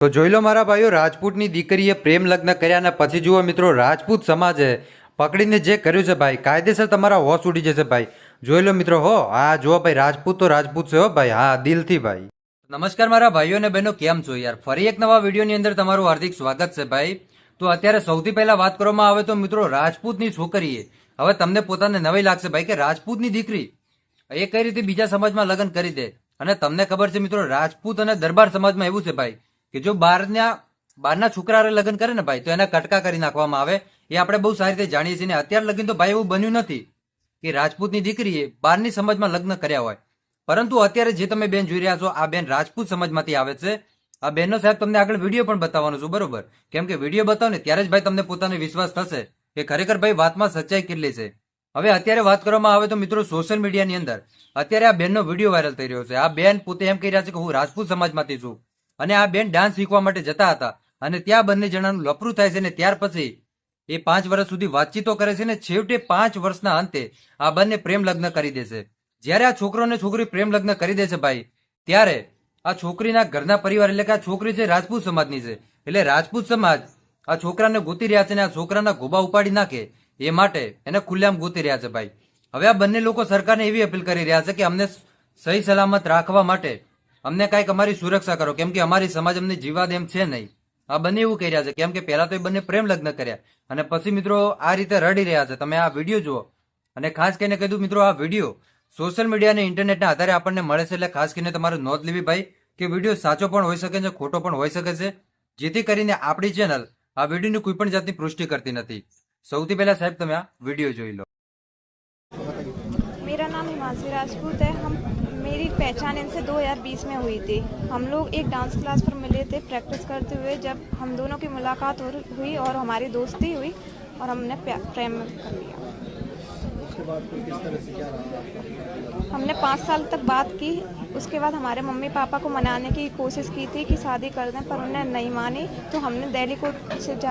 તો જોઈ લો મારા ભાઈઓ, રાજપૂતની દીકરીએ પ્રેમ લગ્ન કર્યા અને પછી જુઓ મિત્રો, રાજપૂત સમાજે પકડીને જે કર્યું છે ભાઈ, કાયદેસર તમારા હોશ ઉડી જશે ભાઈ. જોઈ લો મિત્રો, હો હા જુઓ ભાઈ, રાજપૂત તો રાજપૂત છે હો ભાઈ, હા, દિલથી ભાઈ. નમસ્કાર મારા ભાઈઓ અને બહેનો, કેમ છો યાર? ફરી એક નવા વિડીયોની અંદર તમારું હાર્દિક સ્વાગત છે ભાઈ. તો અત્યારે સૌથી પહેલા વાત કરવામાં આવે તો મિત્રો, રાજપૂતની છોકરીએ, હવે તમને પોતાને નવાઈ લાગશે ભાઈ કે રાજપૂતની દીકરી, એ કઈ રીતે બીજા સમાજમાં લગ્ન કરી દે? અને તમને ખબર છે મિત્રો, રાજપૂત અને દરબાર સમાજમાં એવું છે ભાઈ કે જો બહારના બહારના છોકરા લગ્ન કરે ને ભાઈ, તો એના કટકા કરી નાખવામાં આવે. એ આપણે બહુ સારી રીતે જાણીએ છીએ ને અત્યાર લગીન તો ભાઈ એવું બન્યું નથી કે રાજપૂતની દીકરીએ બહારની સમાજમાં લગ્ન કર્યા હોય. પરંતુ અત્યારે જે તમે બેન જોઈ રહ્યા છો, આ બેન રાજપૂત સમાજમાંથી આવે છે. આ બેનનો સાહેબ તમને આગળ વીડિયો પણ બતાવવાનો છું, બરોબર? કેમ કે વીડિયો બતાવો ને ત્યારે જ ભાઈ તમને પોતાને વિશ્વાસ થશે કે ખરેખર ભાઈ વાતમાં સચ્ચાઈ કેટલી છે. હવે અત્યારે વાત કરવામાં આવે તો મિત્રો સોશિયલ મીડિયાની અંદર અત્યારે આ બેનનો વીડિયો વાયરલ થઈ રહ્યો છે. આ બેન પોતે એમ કહી રહ્યા છે કે હું રાજપૂત સમાજમાંથી છું. અને આ બેન ડાન્સ શીખવા માટે જતા હતા. અને ત્યાં બંને જણાનું લપરું થાય છે ને ત્યાર પછી એ પાંચ વર્ષ સુધી વાતચીતો કરે છે ને છેવટે પાંચ વર્ષના અંતે આ બંને પ્રેમ લગ્ન કરી દેશે જ્યારે આ છોકરો અને છોકરી પ્રેમ લગ્ન કરી છે ભાઈ, ત્યારે આ છોકરીના ઘરના પરિવાર એટલે કે આ છોકરી છે રાજપૂત સમાજની છે. એટલે રાજપૂત સમાજ આ છોકરાને ગોતી રહ્યા છે ને આ છોકરાના ગોબા ઉપાડી નાખે એ માટે એને ખુલ્લામ ગોતી રહ્યા છે ભાઈ. હવે આ બંને લોકો સરકારને એવી અપીલ કરી રહ્યા છે કે અમને સહી સલામત રાખવા માટે અમને કાંઈક અમારી સુરક્ષા કરો. કેમ કે અમારી સમાજ અમને જીવાદ એમ છે નહીં. આ બંને એવું કહી રહ્યા છે. કેમ કે પહેલા તો એ બંને પ્રેમ લગ્ન કર્યા. અને પછી મિત્રો આ રીતે રડી રહ્યા છે. તમે આ વીડિયો જુઓ. અને ખાસ કરીને કીધું મિત્રો આ વીડિયો સોશિયલ મીડિયા અને ઇન્ટરનેટના આધારે આપણને મળે છે. એટલે ખાસ કરીને તમારે નોંધ લેવી ભાઈ કે વીડિયો સાચો પણ હોઈ શકે છે, ખોટો પણ હોઈ શકે છે. જેથી કરીને આપણી ચેનલ આ વિડીયોની કોઈ પણ જાતની પુષ્ટિ કરતી નથી. સૌથી પહેલા સાહેબ તમે આ વીડિયો જોઈ લો. મેરા નામ હિમાંશી રાજપૂત હૈ. હમ मेरी पहचान इनसे 2020 में हुई थी। हम लोग एक डांस क्लास पर मिले थे प्रैक्टिस करते हुए जब हम दोनों की मुलाकात हो हुई और हमारी दोस्ती हुई और हमने प्रेम कर लिया। उसके बाद किस तरह से क्या रहा? हमने पाँच साल तक बात की। उसके बाद हमारे मम्मी पापा को मनाने की कोशिश की थी कि शादी कर दें पर उन्होंने नहीं मानी तो हमने दिल्ली को से जा